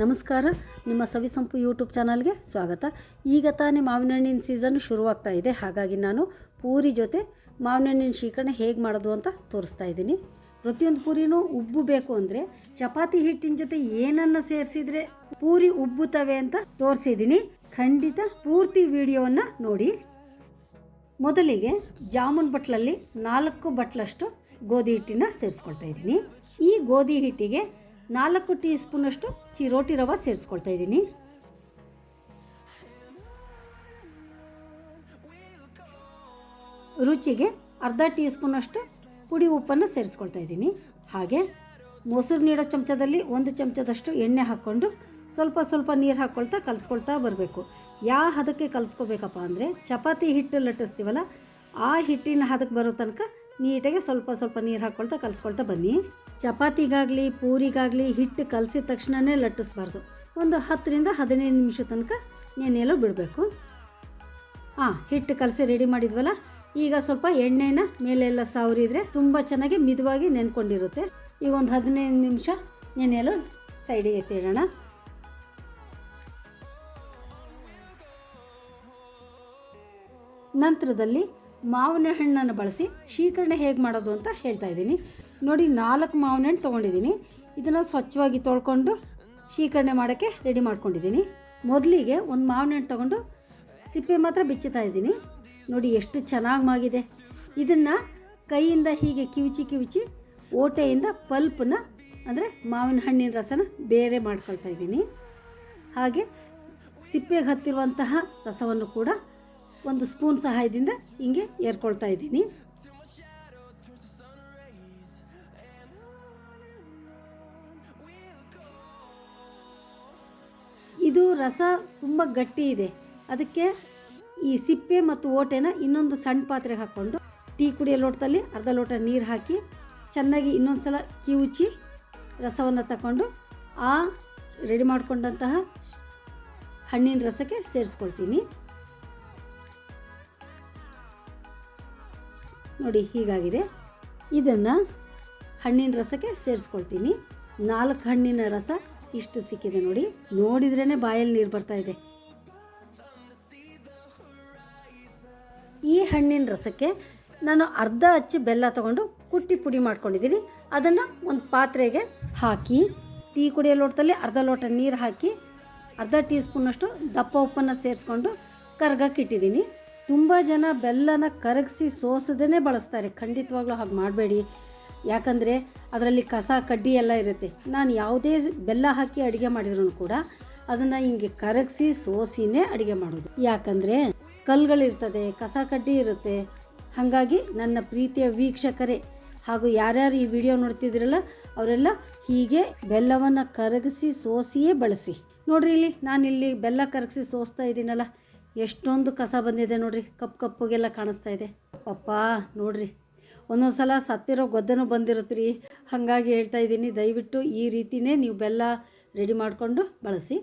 ನಮಸ್ಕಾರ. ನಿಮ್ಮ ಸವಿಸಂಪು ಯೂಟ್ಯೂಬ್ ಚಾನಲ್ಗೆ ಸ್ವಾಗತ. ಈಗ ತಾನೇ ಮಾವಿನ ಹಣ್ಣಿನ ಸೀಸನ್ ಶುರುವಾಗ್ತಾ ಇದೆ. ಹಾಗಾಗಿ ನಾನು ಪೂರಿ ಜೊತೆ ಮಾವಿನ ಹಣ್ಣಿನ ಶೀಕರಣೆ ಹೇಗೆ ಮಾಡೋದು ಅಂತ ತೋರಿಸ್ತಾ ಇದ್ದೀನಿ. ಪ್ರತಿಯೊಂದು ಪೂರಿನೂ ಉಬ್ಬು ಬೇಕು ಅಂದರೆ ಚಪಾತಿ ಹಿಟ್ಟಿನ ಜೊತೆ ಏನನ್ನು ಸೇರಿಸಿದರೆ ಪೂರಿ ಉಬ್ಬುತ್ತವೆ ಅಂತ ತೋರಿಸಿದ್ದೀನಿ. ಖಂಡಿತ ಪೂರ್ತಿ ವಿಡಿಯೋವನ್ನು ನೋಡಿ. ಮೊದಲಿಗೆ ಜಾಮೂನ್ ಬಟ್ಲಲ್ಲಿ ನಾಲ್ಕು ಬಟ್ಲಷ್ಟು ಗೋಧಿ ಹಿಟ್ಟಿನ ಸೇರಿಸ್ಕೊಳ್ತಾ ಇದ್ದೀನಿ. ಈ ಗೋಧಿ ಹಿಟ್ಟಿಗೆ ನಾಲ್ಕು ಟೀ ಸ್ಪೂನಷ್ಟು ಚಿರೋಟಿ ರವೆ ಸೇರಿಸ್ಕೊಳ್ತಾ ಇದ್ದೀನಿ. ರುಚಿಗೆ ಅರ್ಧ ಟೀ ಸ್ಪೂನಷ್ಟು ಪುಡಿ ಉಪ್ಪನ್ನು ಸೇರಿಸ್ಕೊಳ್ತಾ ಇದ್ದೀನಿ. ಹಾಗೆ ಮೊಸರು ನೀಡೋ ಚಮಚದಲ್ಲಿ ಒಂದು ಚಮಚದಷ್ಟು ಎಣ್ಣೆ ಹಾಕ್ಕೊಂಡು ಸ್ವಲ್ಪ ಸ್ವಲ್ಪ ನೀರು ಹಾಕ್ಕೊಳ್ತಾ ಕಲಿಸ್ಕೊಳ್ತಾ ಬರಬೇಕು. ಯಾವ ಹದಕ್ಕೆ ಕಲಿಸ್ಕೋಬೇಕಪ್ಪ ಅಂದರೆ ಚಪಾತಿ ಹಿಟ್ಟು ಲಟ್ಟಿಸ್ತೀವಲ್ಲ, ಆ ಹಿಟ್ಟಿನ ಹದಕ್ಕೆ ಬರೋ ತನಕ ನೀಟಾಗಿ ಸ್ವಲ್ಪ ಸ್ವಲ್ಪ ನೀರು ಹಾಕ್ಕೊಳ್ತಾ ಕಲಿಸ್ಕೊಳ್ತಾ ಬನ್ನಿ. ಚಪಾತಿಗಾಗಲಿ, ಪೂರಿಗಾಗಲಿ ಹಿಟ್ಟು ಕಲಸಿದ ತಕ್ಷಣವೇ ಲಟ್ಟಿಸ್ಬಾರ್ದು. ಒಂದು ಹತ್ತರಿಂದ ಹದಿನೈದು ನಿಮಿಷ ತನಕ ನೆನೆಯಲು ಬಿಡಬೇಕು. ಹಾಂ ಹಿಟ್ಟು ಕಲಸಿ ರೆಡಿ ಮಾಡಿದ್ವಲ್ಲ? ಈಗ ಸ್ವಲ್ಪ ಎಣ್ಣೆನ ಮೇಲೆಲ್ಲ ಸವರಿದ್ರೆ ತುಂಬ ಚೆನ್ನಾಗಿ ಮಿದುವಾಗಿ ನೆನ್ಕೊಂಡಿರುತ್ತೆ. ಈಗ ಒಂದು ಹದಿನೈದು ನಿಮಿಷ ನೆನೆಯಲು ಸೈಡಿಗೆ ಎತ್ತಿಡೋಣ. ನಂತರದಲ್ಲಿ ಮಾವಿನ ಹಣ್ಣನ್ನು ಬಳಸಿ ಶೀಕರಣೆ ಹೇಗೆ ಮಾಡೋದು ಅಂತ ಹೇಳ್ತಾ ಇದ್ದೀನಿ. ನೋಡಿ, ನಾಲ್ಕು ಮಾವಿನ ಹಣ್ಣು ತೊಗೊಂಡಿದ್ದೀನಿ. ಇದನ್ನು ಸ್ವಚ್ಛವಾಗಿ ತೊಳ್ಕೊಂಡು ಶೀಕರಣೆ ಮಾಡೋಕ್ಕೆ ರೆಡಿ ಮಾಡ್ಕೊಂಡಿದ್ದೀನಿ. ಮೊದಲಿಗೆ ಒಂದು ಮಾವಿನ ಹಣ್ಣು ತೊಗೊಂಡು ಸಿಪ್ಪೆ ಮಾತ್ರ ಬಿಚ್ಚುತ್ತಾ ಇದ್ದೀನಿ. ನೋಡಿ, ಎಷ್ಟು ಚೆನ್ನಾಗಿ ಮಾಗಿದೆ. ಇದನ್ನು ಕೈಯಿಂದ ಹೀಗೆ ಕಿವಿಚಿ ಕಿವಿಚಿ ಓಟೆಯಿಂದ ಪಲ್ಪನ್ನ, ಅಂದರೆ ಮಾವಿನ ಹಣ್ಣಿನ ರಸನ ಬೇರೆ ಮಾಡ್ಕೊಳ್ತಾ ಇದ್ದೀನಿ. ಹಾಗೆ ಸಿಪ್ಪೆಗೆ ಹತ್ತಿರುವಂತಹ ರಸವನ್ನು ಕೂಡ ಒಂದು ಸ್ಪೂನ್ ಸಹಾಯದಿಂದ ಹಿಂಗೆ ಏರ್ಕೊಳ್ತಾ ಇದ್ದೀನಿ. ಇದು ರಸ ತುಂಬ ಗಟ್ಟಿ ಇದೆ. ಅದಕ್ಕೆ ಈ ಸಿಪ್ಪೆ ಮತ್ತು ಓಟೆನ ಇನ್ನೊಂದು ಸಣ್ಣ ಪಾತ್ರೆಗೆ ಹಾಕ್ಕೊಂಡು ಟೀ ಕುಡಿಯೋ ಲೋಟದಲ್ಲಿ ಅರ್ಧ ಲೋಟ ನೀರು ಹಾಕಿ ಚೆನ್ನಾಗಿ ಇನ್ನೊಂದು ಸಲ ಕಿವುಚಿ ರಸವನ್ನು ತಗೊಂಡು ಆ ರೆಡಿ ಮಾಡಿಕೊಂಡಂತಹ ಹಣ್ಣಿನ ರಸಕ್ಕೆ ಸೇರಿಸ್ಕೊಳ್ತೀನಿ. ನೋಡಿ ಹೀಗಾಗಿದೆ. ಇದನ್ನು ಹಣ್ಣಿನ ರಸಕ್ಕೆ ಸೇರಿಸ್ಕೊಳ್ತೀನಿ. ನಾಲ್ಕು ಹಣ್ಣಿನ ರಸ ಇಷ್ಟು ಸಿಕ್ಕಿದೆ ನೋಡಿ. ನೋಡಿದ್ರೇ ಬಾಯಲ್ಲಿ ನೀರು ಬರ್ತಾ ಇದೆ. ಈ ಹಣ್ಣಿನ ರಸಕ್ಕೆ ನಾನು ಅರ್ಧ ಹಚ್ಚಿ ಬೆಲ್ಲ ತಗೊಂಡು ಕುಟ್ಟಿ ಪುಡಿ ಮಾಡ್ಕೊಂಡಿದ್ದೀನಿ. ಅದನ್ನು ಒಂದು ಪಾತ್ರೆಗೆ ಹಾಕಿ, ಟೀ ಕುಡಿಯೋ ಲೋಟದಲ್ಲಿ ಅರ್ಧ ಲೋಟ ನೀರು ಹಾಕಿ, ಅರ್ಧ ಟೀ ಸ್ಪೂನಷ್ಟು ದಪ್ಪ ಉಪ್ಪನ್ನು ಸೇರಿಸ್ಕೊಂಡು ಕರ್ಗಕ್ಕೆ ಇಟ್ಟಿದ್ದೀನಿ. ತುಂಬ ಜನ ಬೆಲ್ಲನ ಕರಗಿಸಿ ಸೋಸದೇ ಬಳಸ್ತಾರೆ. ಖಂಡಿತವಾಗ್ಲೂ ಹಾಗೆ ಮಾಡಬೇಡಿ. ಯಾಕಂದರೆ ಅದರಲ್ಲಿ ಕಸ, ಕಡ್ಡಿ ಎಲ್ಲ ಇರುತ್ತೆ. ನಾನು ಯಾವುದೇ ಬೆಲ್ಲ ಹಾಕಿ ಅಡುಗೆ ಮಾಡಿದ್ರು ಕೂಡ ಅದನ್ನು ಹಿಂಗೆ ಕರಗಿಸಿ ಸೋಸಿನೇ ಅಡುಗೆ ಮಾಡೋದು. ಯಾಕಂದರೆ ಕಲ್ಲುಗಳಿರ್ತದೆ, ಕಸ, ಕಡ್ಡಿ ಇರುತ್ತೆ. ಹಾಗಾಗಿ ನನ್ನ ಪ್ರೀತಿಯ ವೀಕ್ಷಕರೇ ಹಾಗೂ ಯಾರ್ಯಾರು ಈ ವಿಡಿಯೋ ನೋಡ್ತಿದ್ದೀರಲ್ಲ, ಅವರೆಲ್ಲ ಹೀಗೆ ಬೆಲ್ಲವನ್ನು ಕರಗಿಸಿ ಸೋಸಿಯೇ ಬಳಸಿ. ನೋಡ್ರಿ ಇಲ್ಲಿ ನಾನಿಲ್ಲಿ ಬೆಲ್ಲ ಕರಗಿಸಿ ಸೋಸ್ತಾ ಇದ್ದೀನಲ್ಲ ಎಷ್ಟೊಂದು ಕಸ ಬಂದಿದೆ ನೋಡ್ರಿ. ಕಪ್ಪು ಕಪ್ಪುಗೆಲ್ಲ ಕಾಣಿಸ್ತಾ ಇದೆ. ಅಪ್ಪ, ನೋಡ್ರಿ. ಒಂದೊಂದು ಸಲ ಸತ್ತಿರೋ ಗೊದ್ದನೂ ಬಂದಿರುತ್ತೆ ರೀ ಹಾಗಾಗಿ ಹೇಳ್ತಾ ಇದ್ದೀನಿ, ದಯವಿಟ್ಟು ಈ ರೀತಿನೇ ನೀವು ಬೆಲ್ಲ ರೆಡಿ ಮಾಡಿಕೊಂಡು ಬಳಸಿ.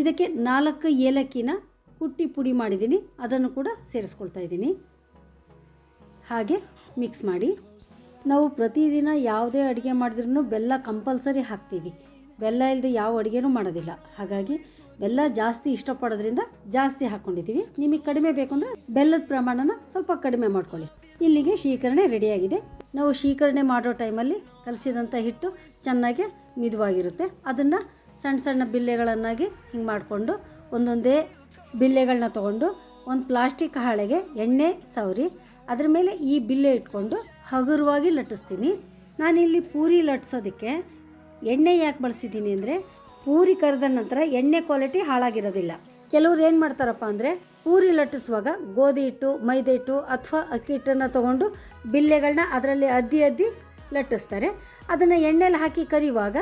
ಇದಕ್ಕೆ ನಾಲ್ಕು ಏಲಕ್ಕಿನ ಕುಟ್ಟಿ ಪುಡಿ ಮಾಡಿದ್ದೀನಿ. ಅದನ್ನು ಕೂಡ ಸೇರಿಸ್ಕೊಳ್ತಾ ಇದ್ದೀನಿ. ಹಾಗೆ ಮಿಕ್ಸ್ ಮಾಡಿ. ನಾವು ಪ್ರತಿದಿನ ಯಾವುದೇ ಅಡುಗೆ ಮಾಡಿದ್ರೂ ಬೆಲ್ಲ ಕಂಪಲ್ಸರಿ ಹಾಕ್ತೀವಿ. ಬೆಲ್ಲ ಇಲ್ಲದೆ ಯಾವ ಅಡುಗೆನೂ ಮಾಡೋದಿಲ್ಲ. ಹಾಗಾಗಿ ಬೆಲ್ಲ ಜಾಸ್ತಿ ಇಷ್ಟಪಡೋದ್ರಿಂದ ಜಾಸ್ತಿ ಹಾಕ್ಕೊಂಡಿದ್ದೀವಿ ನಿಮಗೆ ಕಡಿಮೆ ಬೇಕು ಅಂದರೆ ಬೆಲ್ಲದ ಪ್ರಮಾಣನ ಸ್ವಲ್ಪ ಕಡಿಮೆ ಮಾಡ್ಕೊಳ್ಳಿ. ಇಲ್ಲಿಗೆ ಶೀಕರಣೆ ರೆಡಿಯಾಗಿದೆ. ನಾವು ಶೀಕರಣೆ ಮಾಡೋ ಟೈಮಲ್ಲಿ ಕಲಸಿದಂಥ ಹಿಟ್ಟು ಚೆನ್ನಾಗಿ ಮಿದುವಾಗಿರುತ್ತೆ. ಅದನ್ನು ಸಣ್ಣ ಸಣ್ಣ ಬಿಲ್ಲೆಗಳನ್ನಾಗಿ ಹಿಂಗೆ ಮಾಡಿಕೊಂಡು ಒಂದೊಂದೇ ಬಿಲ್ಲೆಗಳನ್ನ ತೊಗೊಂಡು ಒಂದು ಪ್ಲಾಸ್ಟಿಕ್ ಹಾಳೆಗೆ ಎಣ್ಣೆ ಸವರಿ, ಅದ್ರ ಮೇಲೆ ಈ ಬಿಲ್ಲೆ ಇಟ್ಕೊಂಡು ಹಗುರವಾಗಿ ಲಟ್ಟಿಸ್ತೀನಿ. ನಾನಿಲ್ಲಿ ಪೂರಿ ಲಟ್ಟಿಸೋದಕ್ಕೆ ಎಣ್ಣೆ ಯಾಕೆ ಬಳಸಿದ್ದೀನಿ ಅಂದರೆ ಪೂರಿ ಕರೆದ ನಂತರ ಎಣ್ಣೆ ಕ್ವಾಲಿಟಿ ಹಾಳಾಗಿರೋದಿಲ್ಲ. ಕೆಲವ್ರು ಏನು ಮಾಡ್ತಾರಪ್ಪ ಅಂದರೆ ಪೂರಿ ಲಟ್ಟಿಸುವಾಗ ಗೋಧಿ ಹಿಟ್ಟು, ಮೈದೆ ಹಿಟ್ಟು ಅಥವಾ ಅಕ್ಕಿ ಹಿಟ್ಟನ್ನು ತೊಗೊಂಡು ಬಿಲ್ಲೆಗಳನ್ನ ಅದರಲ್ಲಿ ಅದ್ದಿ ಅದ್ದಿ ಲಟ್ಟಿಸ್ತಾರೆ. ಅದನ್ನು ಎಣ್ಣೆಲಿ ಹಾಕಿ ಕರಿಯುವಾಗ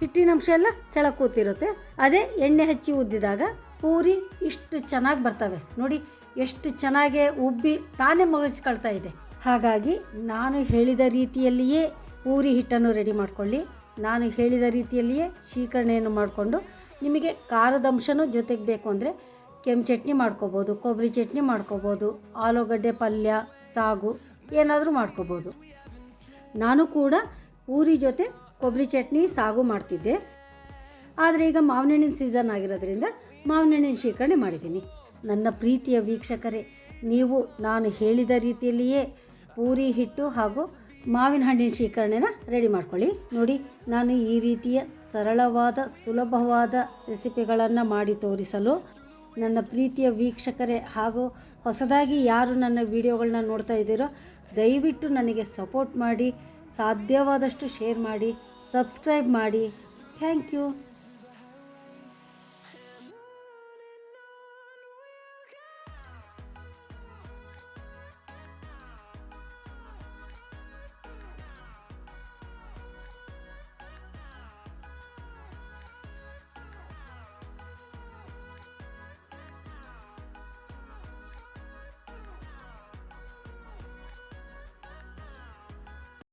ಹಿಟ್ಟಿನ ಅಂಶ ಎಲ್ಲ ಕೆಳ ಕೂತಿರುತ್ತೆ. ಅದೇ ಎಣ್ಣೆ ಹಚ್ಚಿ ಉದ್ದಿದಾಗ ಪೂರಿ ಇಷ್ಟು ಚೆನ್ನಾಗಿ ಬರ್ತವೆ. ನೋಡಿ, ಎಷ್ಟು ಚೆನ್ನಾಗಿ ಉಬ್ಬಿ ತಾನೇ ಮಗಚ್ಕೊಳ್ತಾ ಇದೆ. ಹಾಗಾಗಿ ನಾನು ಹೇಳಿದ ರೀತಿಯಲ್ಲಿಯೇ ಪೂರಿ ಹಿಟ್ಟನ್ನು ರೆಡಿ ಮಾಡ್ಕೊಳ್ಳಿ. ನಾನು ಹೇಳಿದ ರೀತಿಯಲ್ಲಿಯೇ ಶೀಕರಣೆಯನ್ನು ಮಾಡಿಕೊಂಡು ನಿಮಗೆ ಖಾರದ ಅಂಶನೂ ಜೊತೆಗೆ ಬೇಕು ಅಂದರೆ ಕೆಂಪು ಚಟ್ನಿ ಮಾಡ್ಕೋಬೋದು, ಕೊಬ್ಬರಿ ಚಟ್ನಿ ಮಾಡ್ಕೋಬೋದು, ಆಲೂಗಡ್ಡೆ ಪಲ್ಯ, ಸಾಗು ಏನಾದರೂ ಮಾಡ್ಕೋಬೋದು. ನಾನು ಕೂಡ ಪೂರಿ ಜೊತೆ ಕೊಬ್ಬರಿ ಚಟ್ನಿ, ಸಾಗು ಮಾಡ್ತಿದ್ದೆ. ಆದರೆ ಈಗ ಮಾವಿನ ಹಣ್ಣಿನ ಸೀಸನ್ ಆಗಿರೋದ್ರಿಂದ ಮಾವಿನ ಹಣ್ಣಿನ ಶೇಖರಣೆ ಮಾಡಿದ್ದೀನಿ. ನನ್ನ ಪ್ರೀತಿಯ ವೀಕ್ಷಕರೇ, ನೀವು ನಾನು ಹೇಳಿದ ರೀತಿಯಲ್ಲಿಯೇ ಪೂರಿ ಹಿಟ್ಟು ಹಾಗೂ ಮಾವಿನ ಹಣ್ಣಿನ ಶೇಖರಣೆನ ರೆಡಿ ಮಾಡ್ಕೊಳ್ಳಿ. ನೋಡಿ, ನಾನು ಈ ರೀತಿಯ ಸರಳವಾದ, ಸುಲಭವಾದ ರೆಸಿಪಿಗಳನ್ನು ಮಾಡಿ ತೋರಿಸಲು ನನ್ನ ಪ್ರೀತಿಯ ವೀಕ್ಷಕರೇ ಹಾಗೂ ಹೊಸದಾಗಿ ಯಾರು ನನ್ನ ವಿಡಿಯೋಗಳನ್ನ ನೋಡ್ತಾ ಇದ್ದೀರೋ, ದಯವಿಟ್ಟು ನನಗೆ ಸಪೋರ್ಟ್ ಮಾಡಿ, ಸಾಧ್ಯವಾದಷ್ಟು ಶೇರ್ ಮಾಡಿ, ಸಬ್ಸ್ಕ್ರೈಬ್ ಮಾಡಿ. Thank you.